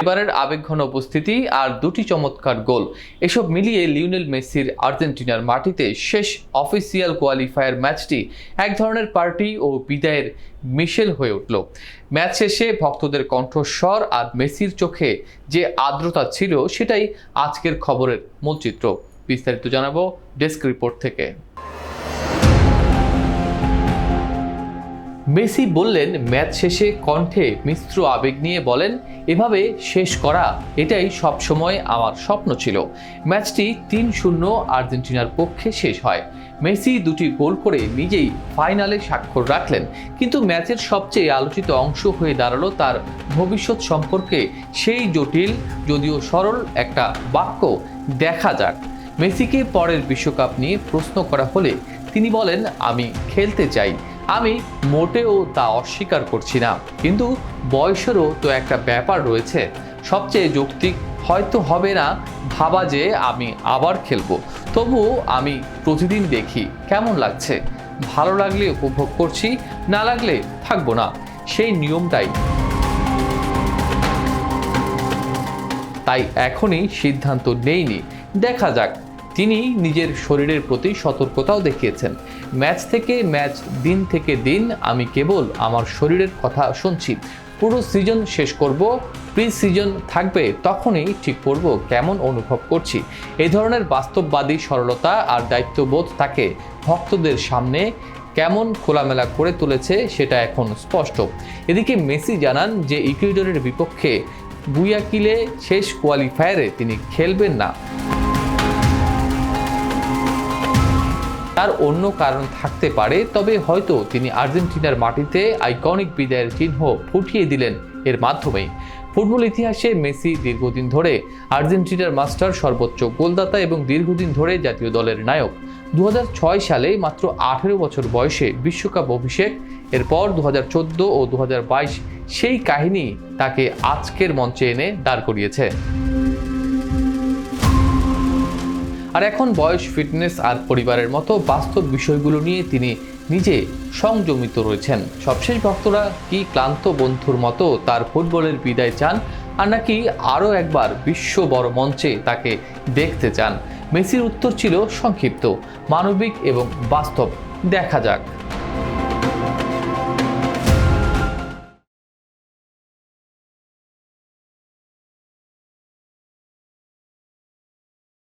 এবারের আবেগঘন উপস্থিতি আর দুটি চমৎকার গোল। এসব মিলিয়ে লিওনেল মেসির আর্জেন্টিনার মাটিতে শেষ অফিসিয়াল কোয়ালিফায়ার ম্যাচটি এক ধরনের পার্টি ও বিদায়ের মিশেল হয়ে উঠল। ম্যাচ শেষে ভক্তদের কণ্ঠস্বর আর মেসির চোখে যে আর্দ্রতা ছিল, সেটাই আজকের খবরের মূল চিত্র বিস্তারিত জানাব ডেস্ক রিপোর্ট থেকে। মেসি বললেন, ম্যাচ শেষে কণ্ঠে মিশ্র আবেগ নিয়ে বলেন, এভাবে শেষ করা এটাই সবসময় আমার স্বপ্ন ছিল। ম্যাচটি তিন শূন্য আর্জেন্টিনার পক্ষে শেষ হয়। মেসি দুটি গোল করে নিজেই ফাইনালে স্বাক্ষর রাখলেন। কিন্তু ম্যাচের সবচেয়ে আলোচিত অংশ হয়ে দাঁড়াল তার ভবিষ্যৎ সম্পর্কে। সেই জটিল, যদিও সরল একটা বাক্য, দেখা যাক। মেসিকে পরের বিশ্বকাপ নিয়ে প্রশ্ন করা হলে তিনি বলেন, আমি খেলতে চাই। আমি মোটেও তা অস্বীকার করছি না। কিন্তু বয়সেরও তো একটা ব্যাপার রয়েছে। সবচেয়ে যৌক্তিক হয়তো হবে না ভাবা যে আমি আবার খেলব। তবু আমি প্রতিদিন দেখি, কেমন লাগছে। ভালো লাগলে উপভোগ করছি, না লাগলে থাকব না। সেই নিয়মটাই। তাই এখনই সিদ্ধান্ত নেইনি। দেখা যাক তিনি নিজের শরীরের প্রতি সতর্কতাও দেখিয়েছেন। ম্যাচ থেকে ম্যাচ, দিন থেকে দিন আমি কেবল আমার শরীরের কথা শুনছি। পুরো সিজন শেষ করব প্রি সিজন থাকবে, তখনই ঠিক করব কেমন অনুভব করছি। এই ধরনের বাস্তববাদী সরলতা আর দায়িত্ববোধ তাকে ভক্তদের সামনে কেমন খোলামেলা করে তুলেছে সেটা এখন স্পষ্ট। এদিকে মেসি জানান যে, ইকুয়েডরের বিপক্ষে গুয়াকিলে শেষ কোয়ালিফায়ারে তিনি খেলবেন না। তার অন্য কারণ থাকতে পারে, তবে হয়তো তিনি আর্জেন্টিনার মাটিতে আইকনিক বিদায়ের চিহ্ন ফুটিয়ে দিলেন এর মাধ্যমেই ফুটবল ইতিহাসে মেসি দীর্ঘদিন ধরে আর্জেন্টিনার মাস্টার, সর্বোচ্চ গোলদাতা এবং দীর্ঘদিন ধরে জাতীয় দলের নায়ক। দু হাজার ছয় সালে মাত্র আঠেরো বছর বয়সে বিশ্বকাপ অভিষেক, এরপর দু হাজার চোদ্দ ও দু হাজার বাইশ সেই কাহিনী তাকে আজকের মঞ্চে এনে দাঁড় করিয়েছে। আর এখন বয়স ফিটনেস আর পরিবারের মতো বাস্তব বিষয়গুলো নিয়ে তিনি নিজে সংযমিত রয়েছেন। সবশেষ ভক্তরা কি ক্লান্ত বন্ধুর মতো তার ফুটবলের বিদায় চান? আর নাকি আরও একবার বিশ্ব বড় মঞ্চে তাকে দেখতে চান? মেসির উত্তর ছিল সংক্ষিপ্ত, মানবিক এবং বাস্তব। দেখা যাক।